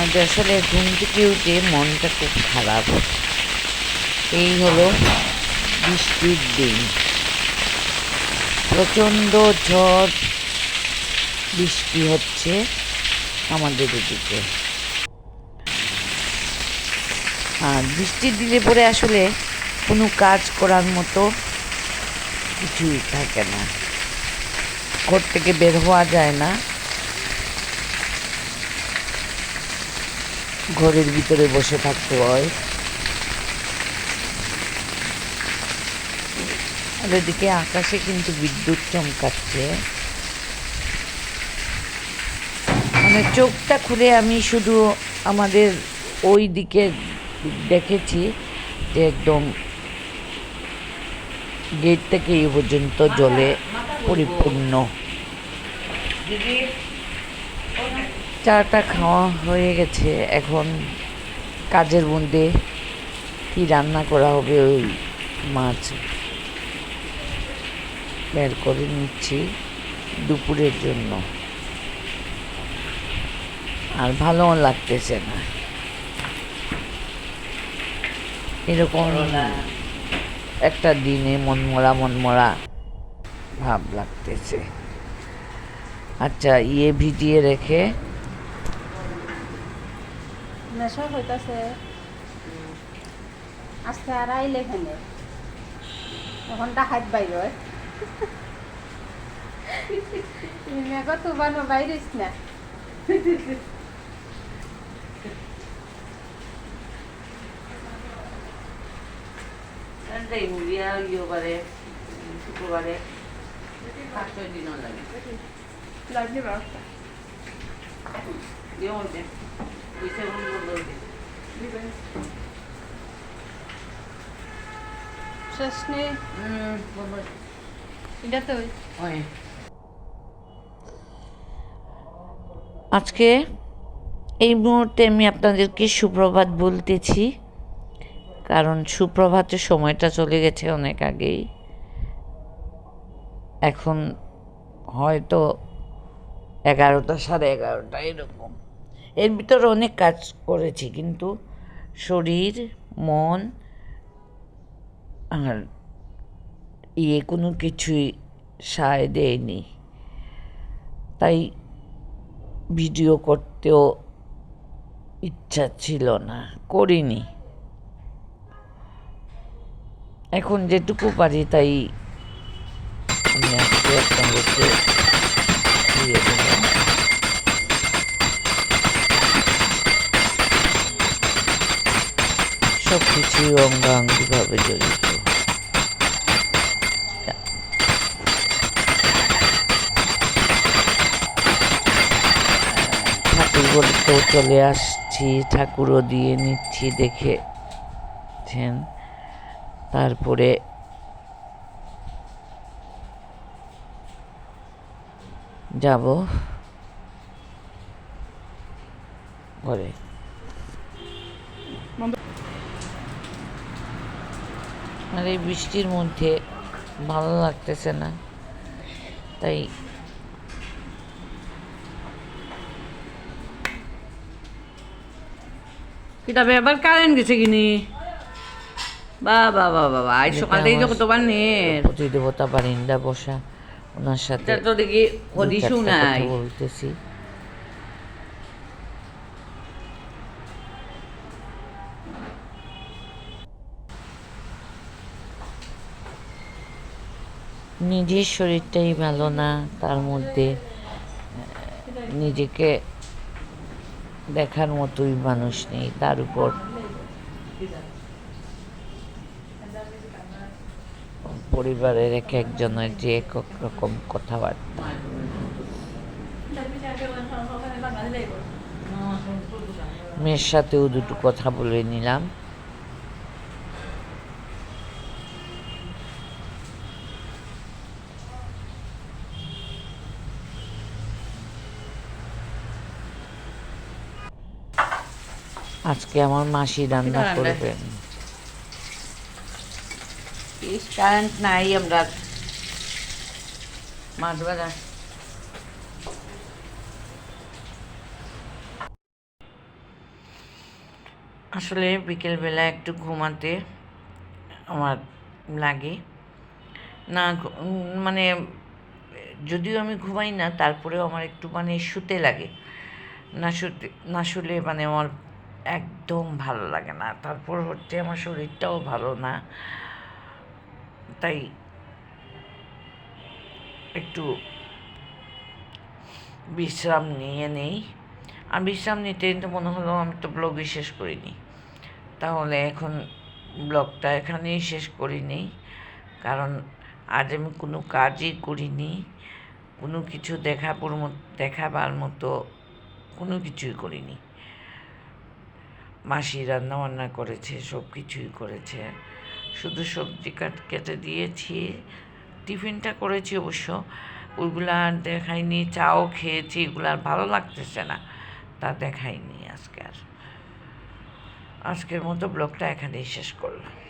আজ আসলে ঘুম থেকে উঠে মনটা খুব খারাপ। এই হলো বৃষ্টির দিন। প্রচণ্ড ঝড় বৃষ্টি হচ্ছে আমাদের এদিকে। আর বৃষ্টির দিনে পরে আসলে কোনো কাজ করার মতো কিছুই থাকে না। ঘর থেকে বের হওয়া যায় না। ঘরের ভিতরে বসে থাকতে হয়। আর এদিকে আকাশে কিন্তু বিদ্যুৎ চমকাচ্ছে। মানে চোখটা খুলে আমি শুধু আমাদের ওই দিকে দেখেছি যে একদম গেট থেকে এই পর্যন্ত জলে পরিপূর্ণ। চাটা খাওয়া হয়ে গেছে। এখন কাজের মধ্যে কি রান্না করা হবে ওই মাছ বের করে নিচ্ছি দুপুরের জন্য। আর ভালোও লাগতেছে না। এরকম একটা দিনে মনমরা মনমরা ভাব লাগতেছে। আচ্ছা ইয়ে ভিজিয়ে রেখে নেশা হইতাছে। আজকে আর আইলে এখানে এখন ডাকাত বাইর মেঘ তুবানো বাইরিস না। শুক্রবারে পাঁচ ছয় দিনও লাগে। লাগবে ব্যবস্থা। দিয়ে তো ওই আজকে এই মুহূর্তে আমি আপনাদেরকে সুপ্রভাত বলতেছি কারণ সুপ্রভাতের সময়টা চলে গেছে অনেক আগেই এখন হয়তো এগারোটা সাড়ে এগারোটা এরকম। এর ভিতরে অনেক কাজ করেছি, কিন্তু শরীর, মন আর ইয়ে কোনো কিছুই সায় দেয়নি। তাই ভিডিও করতেও ইচ্ছা ছিল না, করিনি। এখন যেটুকু পারি তাই আমি আজকে আপনাদেরকে দিয়ে দেব। সব কিছুই অঙ্গাঙ্গিভাবে জড়িত। ঠাকুর ঘরেতেও চলে আসছি ঠাকুরও দিয়ে নিচ্ছি দেখেছেন তারপরে যাব। ঘরে। আর এই বৃষ্টির মধ্যে ভালো লাগতেছে না? তাই এবার কারেন্ট গেছে কিনি? বা বা বা আজ সকাল থেকে যখন তোমার নেট। প্রতিদেবতা বারিন্দা বসা ওনার সাথে তো দেখি দু নাই। বলতেছি। নিজের শরীরটাই ভালো না, তার মধ্যে নিজেকে দেখার মতোই মানুষ নেই, তার উপর পরিবারের এক একজনের যে এক এক রকম কথাবার্তা। মেয়ের সাথেও দুটো কথা বলে নিলাম। আজকে আমার মাসি রান্না? করবেন কারেন্ট নাই আমরা। আসলে বিকেলবেলা একটু ঘুমাতে আমার লাগে। না মানে যদিও আমি ঘুমাই না তারপরেও আমার একটু মানে শুতে লাগে। না শুতে না শুলে মানে আমার একদম ভালো লাগে না। তারপর হচ্ছে আমার শরীরটাও ভালো না। তাই একটু বিশ্রাম নিয়ে নেই। আর বিশ্রাম নিতে নিতে মনে হলো আমি তো ব্লগই শেষ করিনি। তাহলে এখন ব্লগটা এখানেই শেষ করিনি কারণ আজ আমি কোনো কাজই করিনি। কোনো কিছু মতো, দেখাবার মতো কোনো কিছুই করিনি। মাসি রান্নাবান্না করেছে সব কিছুই করেছে। শুধু সবজি কাট, কেটে দিয়েছি, টিফিনটা করেছি অবশ্য। ওইগুলো আর দেখাইনি, চাও খেয়েছি, এগুলো আর ভালো লাগতেছে না। তা দেখাইনি আজকে আর। আজকের মতো ব্লগটা এখানেই শেষ করলাম।